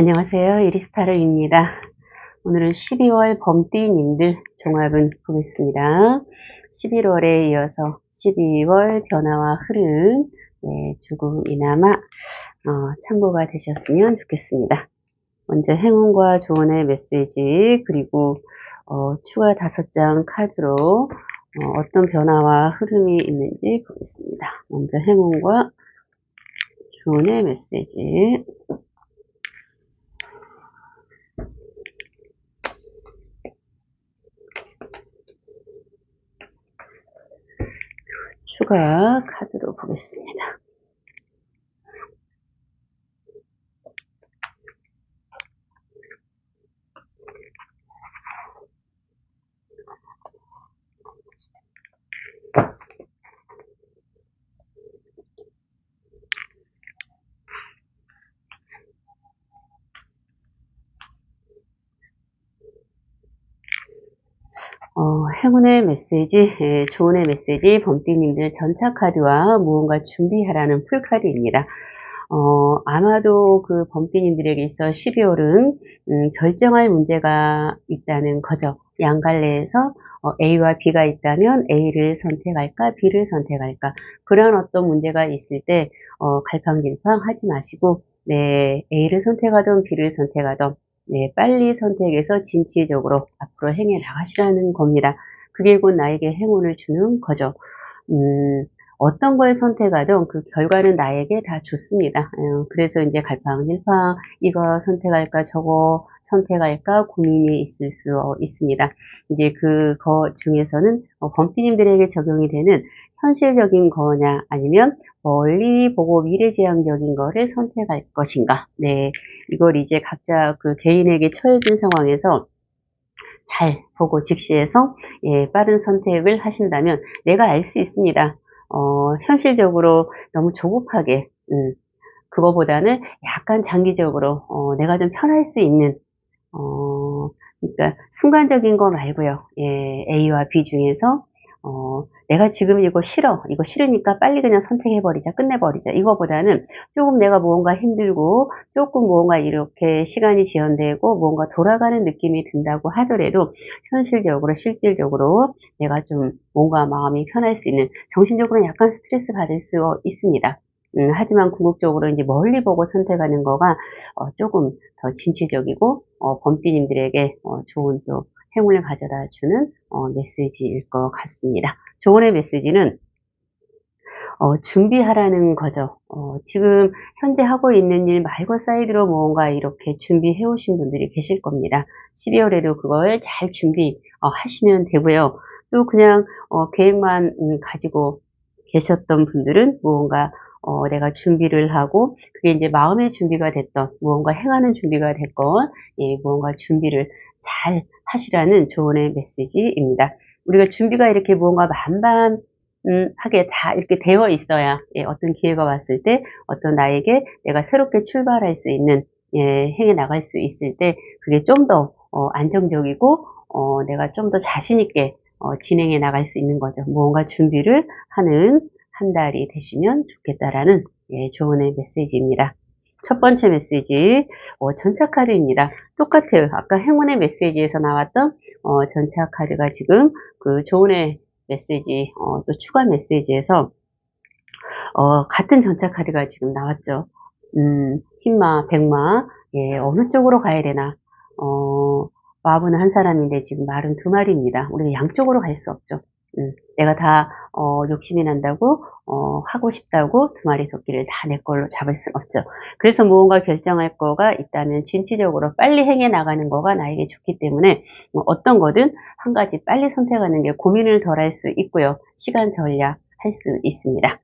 안녕하세요. 이리스타르입니다. 오늘은 12월 범띠님들 종합은 보겠습니다. 11월에 이어서 12월 변화와 흐름, 네, 조금이나마 어, 참고가 되셨으면 좋겠습니다. 먼저 행운과 조언의 메시지 그리고 어, 추가 다섯 장 카드로 어, 떤 변화와 흐름이 있는지 보겠습니다. 먼저 행운과 조언의 메시지 추가 카드로 보겠습니다. 어, 행운의 메시지, 예, 조언의 메시지, 범띠님들 전차 카드와 무언가 준비하라는 풀카드입니다. 어, 아마도 그 범띠님들에게 있어 12월은 음, 결정할 문제가 있다는 거죠. 양갈래에서 어, A와 B가 있다면 A를 선택할까, B를 선택할까. 그런 어떤 문제가 있을 때 어, 갈팡질팡 하지 마시고 네, A를 선택하던 B를 선택하던 네, 빨리 선택해서 진취적으로 앞으로 행해 나가시라는 겁니다. 그게 곧 나에게 행운을 주는 거죠. 음, 어떤 걸 선택하든 그 결과는 나에게 다 좋습니다. 어, 그래서 이제 갈팡질팡 이거 선택할까 저거 선택할까 고민이 있을 수 있습니다. 이제 그 거 중에서는 어, 범띠님들에게 적용이 되는 현실적인 거냐 아니면 멀리 보고 미래지향적인 거를 선택할 것인가. 네, 이걸 이제 각자 그 개인에게 처해진 상황에서 잘 보고 직시해서 예, 빠른 선택을 하신다면 내가 알 수 있습니다. 어, 현실적으로 너무 조급하게, 음, 그거보다는 약간 장기적으로, 어, 내가 좀 편할 수 있는, 어, 그러니까 순간적인 거 말고요. 예, A와 B 중에서 어, 내가 지금 이거 싫어. 이거 싫으니까 빨리 그냥 선택해버리자. 끝내버리자. 이거보다는 조금 내가 무언가 힘들고 조금 무언가 이렇게 시간이 지연되고 무언가 돌아가는 느낌이 든다고 하더라도 현실적으로, 실질적으로 내가 좀 뭔가 마음이 편할 수 있는 정신적으로 약간 스트레스 받을 수 있습니다. 음, 하지만 궁극적으로 이제 멀리 보고 선택하는 거가 어, 조금 더 진취적이고 어, 범띠님들에게 어, 좋은 또 행운을 가져다 주는 어, 메시지일 것 같습니다. 조언의 메시지는 어, 준비하라는 거죠. 어, 지금 현재 하고 있는 일 말고 사이드로 뭔가 이렇게 준비해 오신 분들이 계실 겁니다. 12월에도 그걸 잘 준비하시면 어, 되고요. 또 그냥 어, 계획만 음, 가지고 계셨던 분들은 무언가 어, 내가 준비를 하고 그게 이제 마음의 준비가 됐던 무언가 행하는 준비가 됐건 예, 무언가 준비를 잘 하시라는 조언의 메시지입니다. 우리가 준비가 이렇게 무언가 만반하게 다 이렇게 되어 있어야 예, 어떤 기회가 왔을 때 어떤 나에게 내가 새롭게 출발할 수 있는 예, 행해 나갈 수 있을 때 그게 좀더 어, 안정적이고 어, 내가 좀 더 자신 있게 어, 진행해 나갈 수 있는 거죠. 무언가 준비를 하는 한 달이 되시면 좋겠다라는 예, 조언의 메시지입니다. 첫 번째 메시지 어, 전차 카드입니다. 똑같아요. 아까 행운의 메시지에서 나왔던 어, 전차 카드가 지금 그 조언의 메시지 어, 또 추가 메시지에서 어, 같은 전차 카드가 지금 나왔죠. 음, 흰마, 백마 예, 어느 쪽으로 가야 되나 어, 와부는 한 사람인데 지금 말은 두 마리입니다. 우리가 양쪽으로 갈 수 없죠. 음, 내가 다 어, 욕심이 난다고 어, 하고 싶다고 두 마리 토끼를 다 내 걸로 잡을 수 없죠. 그래서 무언가 결정할 거가 있다면 진취적으로 빨리 행해 나가는 거가 나에게 좋기 때문에 뭐 어떤 거든 한 가지 빨리 선택하는 게 고민을 덜 할 수 있고요. 시간 절약 할수 있습니다.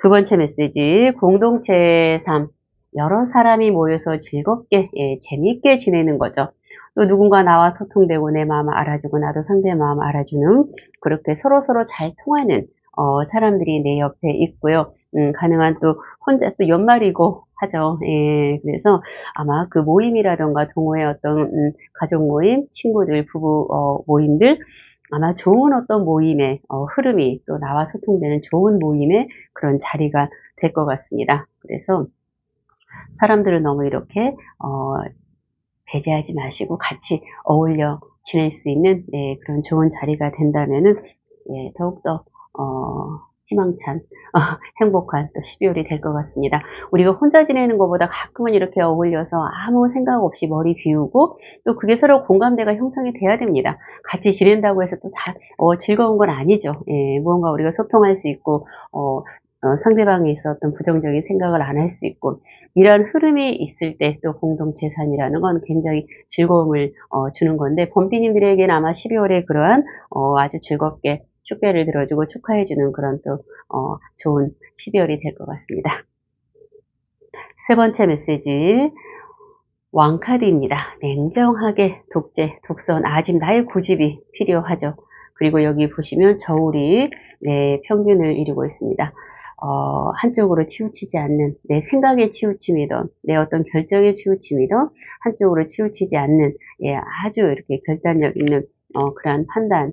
두 번째 메시지 공동체 삶 여러 사람이 모여서 즐겁게 예, 재미있게 지내는 거죠. 또 누군가 나와 소통되고 내 마음 알아주고 나도 상대의 마음 알아주는 그렇게 서로 서로 잘 통하는 어, 사람들이 내 옆에 있고요. 음, 가능한 또 혼자 또 연말이고 하죠. 예, 그래서 아마 그 모임이라던가 동호회 어떤 음, 가족 모임, 친구들, 부부 어, 모임들 아마 좋은 어떤 모임의 어, 흐름이 또 나와 소통되는 좋은 모임의 그런 자리가 될 것 같습니다. 그래서 사람들을 너무 이렇게 어, 배제하지 마시고 같이 어울려 지낼 수 있는 네, 그런 좋은 자리가 된다면은 예, 더욱더 어, 희망찬 어, 행복한 또 12월이 될 것 같습니다. 우리가 혼자 지내는 것보다 가끔은 이렇게 어울려서 아무 생각 없이 머리 비우고 또 그게 서로 공감대가 형성이 돼야 됩니다. 같이 지낸다고 해서 또다 즐거운 건 아니죠. 예, 무언가 우리가 소통할 수 있고 어, 어, 상대방에 있었던 부정적인 생각을 안 할 수 있고 이런 흐름이 있을 때 또 공동체산이라는 건 굉장히 즐거움을 어, 주는 건데 범띠님들에게는 아마 12월에 그러한 어, 아주 즐겁게 축배를 들어주고 축하해주는 그런 또 어, 좋은 12월이 될 것 같습니다. 세 번째 메시지 왕카드입니다. 냉정하게 독재, 독선, 아직 나의 고집이 필요하죠. 그리고 여기 보시면 저울이 내 평균을 이루고 있습니다. 어, 한쪽으로 치우치지 않는 내 생각의 치우침이든 내 어떤 결정의 치우침이든 한쪽으로 치우치지 않는 예, 아주 이렇게 결단력 있는 어, 그러한 판단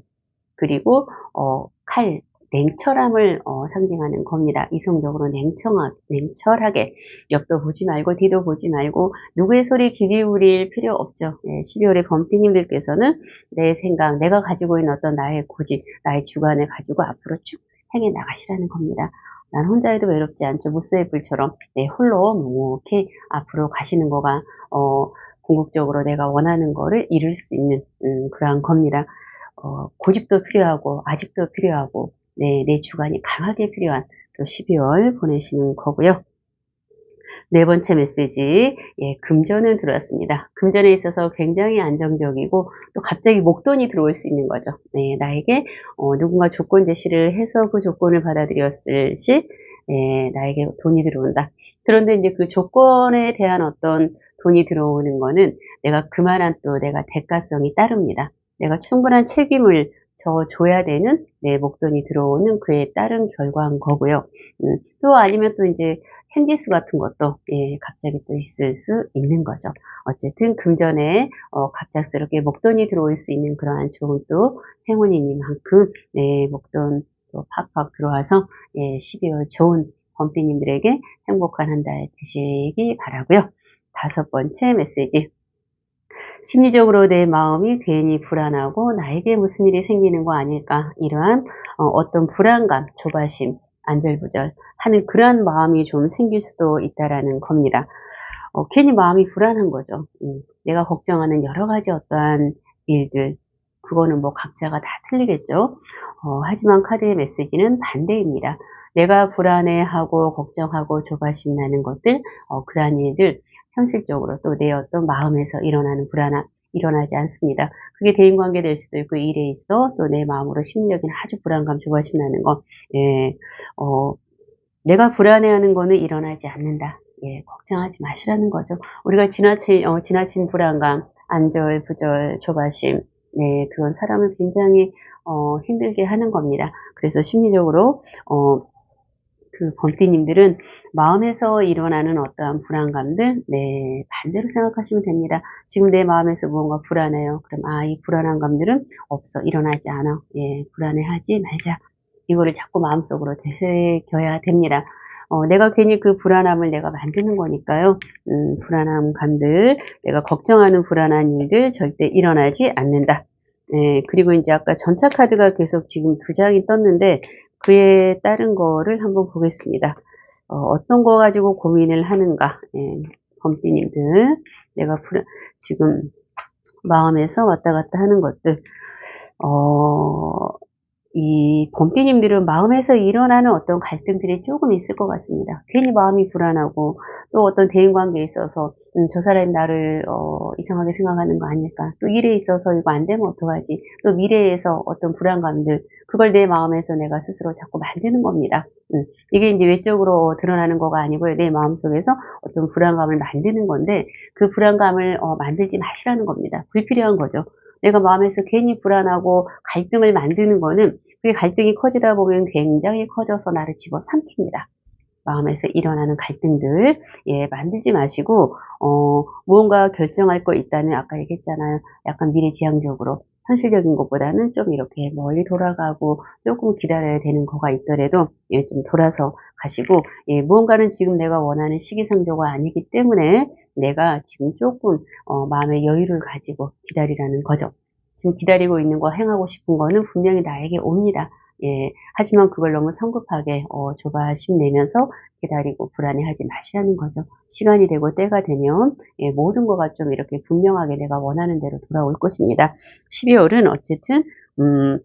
그리고 어, 칼 냉철함을 어, 상징하는 겁니다. 이성적으로 냉청하, 냉철하게 옆도 보지 말고 뒤도 보지 말고 누구의 소리 귀 기울일 필요 없죠. 네, 12월에 범띠님들께서는 내 생각, 내가 가지고 있는 어떤 나의 고집, 나의 주관을 가지고 앞으로 쭉 행해 나가시라는 겁니다. 난 혼자 해도 외롭지 않죠. 무스의 불처럼 네, 홀로 묵묵히 앞으로 가시는 거가 어, 궁극적으로 내가 원하는 거를 이룰 수 있는 음, 그러한 겁니다. 어, 고집도 필요하고 아직도 필요하고 네, 내 주관이 강하게 필요한 또 12월 보내시는 거고요. 네 번째 메시지, 예, 금전은 들어왔습니다. 금전에 있어서 굉장히 안정적이고 또 갑자기 목돈이 들어올 수 있는 거죠. 네, 나에게 어, 누군가 조건 제시를 해서 그 조건을 받아들였을 시 예, 나에게 돈이 들어온다. 그런데 이제 그 조건에 대한 어떤 돈이 들어오는 거는 내가 그만한 또 내가 대가성이 따릅니다. 내가 충분한 책임을 저 줘야 되는 내 목돈이 들어오는 그에 따른 결과인 거고요. 음, 또 아니면 또 이제 현지수 같은 것도 예, 갑자기 또 있을 수 있는 거죠. 어쨌든 금전에 어, 갑작스럽게 목돈이 들어올 수 있는 그러한 좋은 또 행운이니만큼 네, 목돈 또 팍팍 들어와서 예, 12월 좋은 범피님들에게 행복한 한 달 되시기 바라고요. 다섯 번째 메시지 심리적으로 내 마음이 괜히 불안하고 나에게 무슨 일이 생기는 거 아닐까 이러한 어, 떤 불안감, 조바심, 안절부절 하는 그러한 마음이 좀 생길 수도 있다라는 겁니다. 어, 괜히 마음이 불안한 거죠. 음, 내가 걱정하는 여러 가지 어떠한 일들 그거는 뭐 각자가 다 틀리겠죠. 어, 하지만 카드의 메시지는 반대입니다. 내가 불안해하고 걱정하고 조바심 나는 것들, 어, 그러한 일들 현실적으로 또 내 어떤 마음에서 일어나는 불안함 일어나지 않습니다. 그게 대인관계 될 수도 있고 일에 있어 또 내 마음으로 심리적인 아주 불안감 조바심 나는 거 예, 어, 내가 불안해하는 거는 일어나지 않는다. 예, 걱정하지 마시라는 거죠. 우리가 지나친 어, 지나친 불안감, 안절, 부절, 조바심, 네, 그건 사람을 굉장히 어, 힘들게 하는 겁니다. 그래서 심리적으로 어, 그 범띠님들은 마음에서 일어나는 어떠한 불안감들, 네, 반대로 생각하시면 됩니다. 지금 내 마음에서 무언가 불안해요. 그럼, 아, 이 불안한 감들은 없어. 일어나지 않아. 예, 불안해하지 말자. 이거를 자꾸 마음속으로 되새겨야 됩니다. 어, 내가 괜히 그 불안함을 내가 만드는 거니까요. 음, 불안함 감들, 내가 걱정하는 불안한 일들 절대 일어나지 않는다. 네, 그리고 이제 아까 전차 카드가 계속 지금 두 장이 떴는데 그에 따른 거를 한번 보겠습니다. 어, 떤거 가지고 고민을 하는가. 예, 범띠님들 내가 불안, 지금 마음에서 왔다 갔다 하는 것들 어, 이 범띠님들은 마음에서 일어나는 어떤 갈등들이 조금 있을 것 같습니다. 괜히 마음이 불안하고 또 어떤 대인관계에 있어서 음, 저 사람이 나를 어, 이상하게 생각하는 거 아닐까 또 일에 있어서 이거 안 되면 어떡하지 또 미래에서 어떤 불안감들 그걸 내 마음에서 내가 스스로 자꾸 만드는 겁니다. 음, 이게 이제 외적으로 드러나는 거가 아니고요. 내 마음속에서 어떤 불안감을 만드는 건데 그 불안감을 어, 만들지 마시라는 겁니다. 불필요한 거죠. 내가 마음에서 괜히 불안하고 갈등을 만드는 거는 그게 갈등이 커지다 보면 굉장히 커져서 나를 집어 삼킵니다. 마음에서 일어나는 갈등들 예 만들지 마시고 어 무언가 결정할 거 있다면 아까 얘기했잖아요 약간 미래지향적으로 현실적인 것보다는 좀 이렇게 멀리 돌아가고 조금 기다려야 되는 거가 있더라도 예, 좀 돌아서 가시고 예, 무언가는 지금 내가 원하는 시기상조가 아니기 때문에 내가 지금 조금 어, 마음의 여유를 가지고 기다리라는 거죠. 지금 기다리고 있는 거 행하고 싶은 거는 분명히 나에게 옵니다. 예, 하지만 그걸 너무 성급하게 어, 조바심 내면서 기다리고 불안해하지 마시라는 거죠. 시간이 되고 때가 되면 예, 모든 거가 좀 이렇게 분명하게 내가 원하는 대로 돌아올 것입니다. 12월은 어쨌든 음,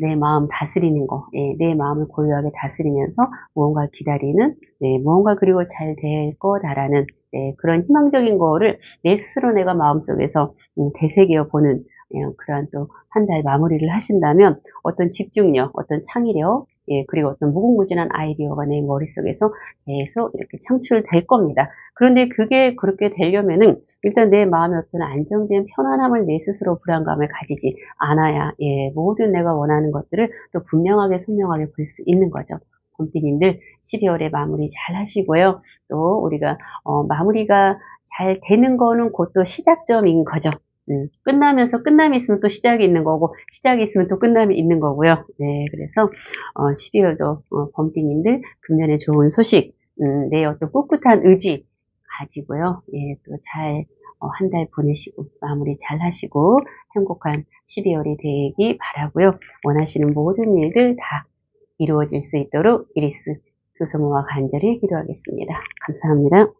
내 마음 다스리는 거, 예, 내 마음을 고요하게 다스리면서 무언가 기다리는, 네, 무언가 그리고 잘 될 거다라는 네, 그런 희망적인 거를 내 스스로 내가 마음속에서 음, 되새겨 보는 예, 그러한 또 한 달 마무리를 하신다면 어떤 집중력, 어떤 창의력, 예, 그리고 어떤 무궁무진한 아이디어가 내 머릿속에서 계속 이렇게 창출될 겁니다. 그런데 그게 그렇게 되려면은 일단 내 마음에 어떤 안정된 편안함을 내 스스로 불안감을 가지지 않아야 예, 모든 내가 원하는 것들을 또 분명하게 선명하게 볼 수 있는 거죠. 곰띠님들 12월에 마무리 잘 하시고요. 또 우리가 어, 마무리가 잘 되는 거는 곧 또 시작점인 거죠. 음, 끝나면서 끝남이 있으면 또 시작이 있는 거고 시작이 있으면 또 끝남이 있는 거고요. 네, 그래서 어, 12월도 어, 범띠님들 금년에 좋은 소식, 음, 내 어떤 꿋꿋한 의지 가지고요. 예, 또잘한달 보내시고 마무리 잘 하시고 행복한 12월이 되기 바라고요. 원하시는 모든 일들 다 이루어질 수 있도록 이리스 교성모와 간절히 기도하겠습니다. 감사합니다.